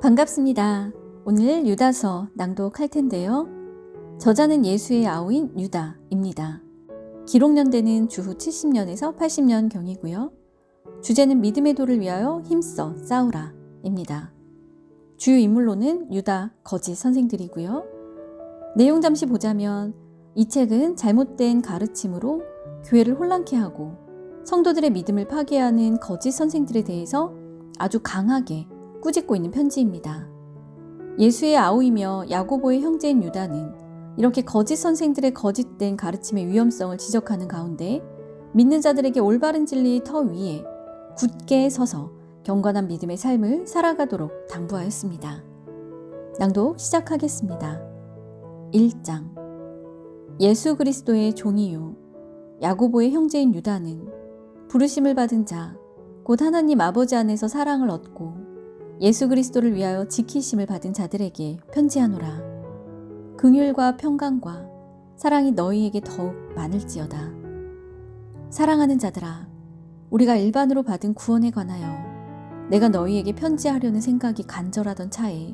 반갑습니다. 오늘 유다서 낭독할 텐데요. 저자는 예수의 아우인 유다입니다. 기록 연대는 주후 70년에서 80년 경이고요. 주제는 믿음의 도를 위하여 힘써 싸우라입니다. 주요 인물로는 유다 거짓 선생들이고요. 내용 잠시 보자면 이 책은 잘못된 가르침으로 교회를 혼란케 하고 성도들의 믿음을 파괴하는 거짓 선생들에 대해서 아주 강하게 꾸짖고 있는 편지입니다. 예수의 아우이며 야고보의 형제인 유다는 이렇게 거짓 선생들의 거짓된 가르침의 위험성을 지적하는 가운데 믿는 자들에게 올바른 진리의 터 위에 굳게 서서 경건한 믿음의 삶을 살아가도록 당부하였습니다. 낭독 시작하겠습니다. 1장 예수 그리스도의 종이요 야고보의 형제인 유다는 부르심을 받은 자 곧 하나님 아버지 안에서 사랑을 얻고 예수 그리스도를 위하여 지키심을 받은 자들에게 편지하노라. 긍휼과 평강과 사랑이 너희에게 더욱 많을지어다. 사랑하는 자들아, 우리가 일반으로 받은 구원에 관하여 내가 너희에게 편지하려는 생각이 간절하던 차에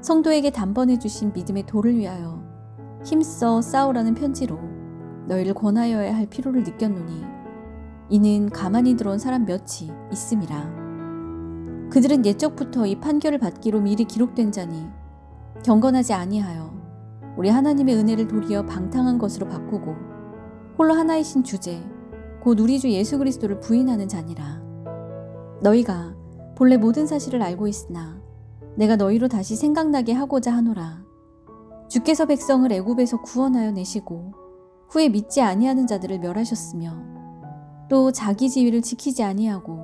성도에게 단번해 주신 믿음의 도를 위하여 힘써 싸우라는 편지로 너희를 권하여야 할 필요를 느꼈노니 이는 가만히 들어온 사람 몇이 있음이라. 그들은 옛적부터 이 판결을 받기로 미리 기록된 자니 경건하지 아니하여 우리 하나님의 은혜를 도리어 방탕한 것으로 바꾸고 홀로 하나이신 주제 곧 우리 주 예수 그리스도를 부인하는 자니라. 너희가 본래 모든 사실을 알고 있으나 내가 너희로 다시 생각나게 하고자 하노라. 주께서 백성을 애굽에서 구원하여 내시고 후에 믿지 아니하는 자들을 멸하셨으며 또 자기 지위를 지키지 아니하고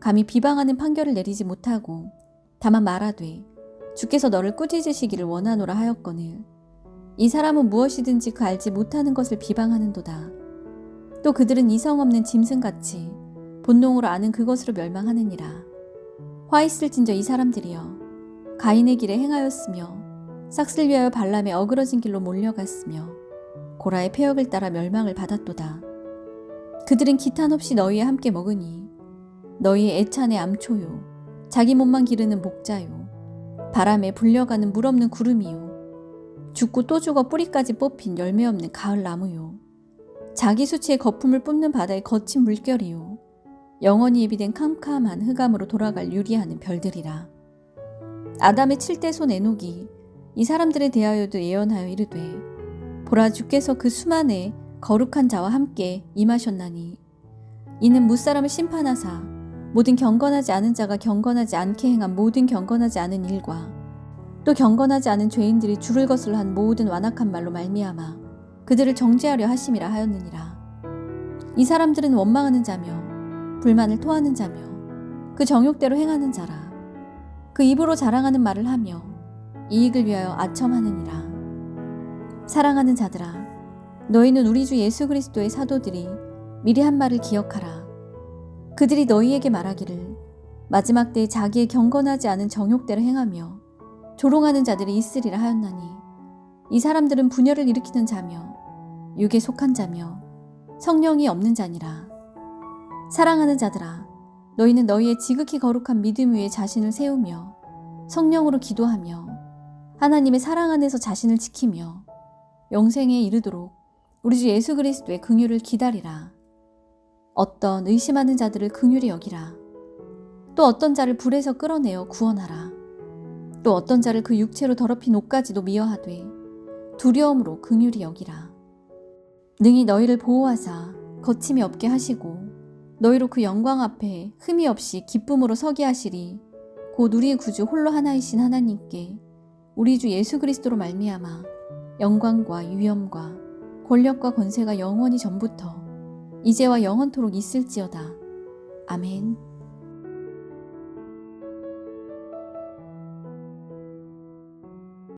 감히 비방하는 판결을 내리지 못하고 다만 말하되 주께서 너를 꾸짖으시기를 원하노라 하였거늘 이 사람은 무엇이든지 그 알지 못하는 것을 비방하는도다. 또 그들은 이성 없는 짐승같이 본능으로 아는 그것으로 멸망하느니라. 화 있을진저 이 사람들이여 가인의 길에 행하였으며 싹쓸 위하여 발람의 어그러진 길로 몰려갔으며 고라의 폐역을 따라 멸망을 받았도다. 그들은 기탄 없이 너희와 함께 먹으니 너희의 애찬의 암초요. 자기 몸만 기르는 목자요. 바람에 불려가는 물 없는 구름이요. 죽고 또 죽어 뿌리까지 뽑힌 열매 없는 가을 나무요. 자기 수치의 거품을 뿜는 바다의 거친 물결이요. 영원히 예비된 캄캄한 흑암으로 돌아갈 유리하는 별들이라. 아담의 칠대 손 에녹이 이 사람들에 대하여도 예언하여 이르되 보라 주께서 그 수만의 거룩한 자와 함께 임하셨나니 이는 무사람을 심판하사 모든 경건하지 않은 자가 경건하지 않게 행한 모든 경건하지 않은 일과 또 경건하지 않은 죄인들이 줄을 것을 한 모든 완악한 말로 말미암아 그들을 정죄하려 하심이라 하였느니라. 이 사람들은 원망하는 자며 불만을 토하는 자며 그 정욕대로 행하는 자라. 그 입으로 자랑하는 말을 하며 이익을 위하여 아첨하느니라. 사랑하는 자들아, 너희는 우리 주 예수 그리스도의 사도들이 미리 한 말을 기억하라. 그들이 너희에게 말하기를 마지막 때에 자기의 경건하지 않은 정욕대로 행하며 조롱하는 자들이 있으리라 하였나니 이 사람들은 분열을 일으키는 자며 육에 속한 자며 성령이 없는 자니라. 사랑하는 자들아 너희는 너희의 지극히 거룩한 믿음 위에 자신을 세우며 성령으로 기도하며 하나님의 사랑 안에서 자신을 지키며 영생에 이르도록 우리 주 예수 그리스도의 긍휼을 기다리라 어떤 의심하는 자들을 긍휼히 여기라 또 어떤 자를 불에서 끌어내어 구원하라 또 어떤 자를 그 육체로 더럽힌 옷까지도 미워하되 두려움으로 긍휼히 여기라. 능히 너희를 보호하사 거침이 없게 하시고 너희로 그 영광 앞에 흠이 없이 기쁨으로 서게 하시리. 곧 우리의 구주 홀로 하나이신 하나님께 우리 주 예수 그리스도로 말미암아 영광과 위엄과 권력과 권세가 영원히 전부터 이제와 영원토록 있을지어다. 아멘.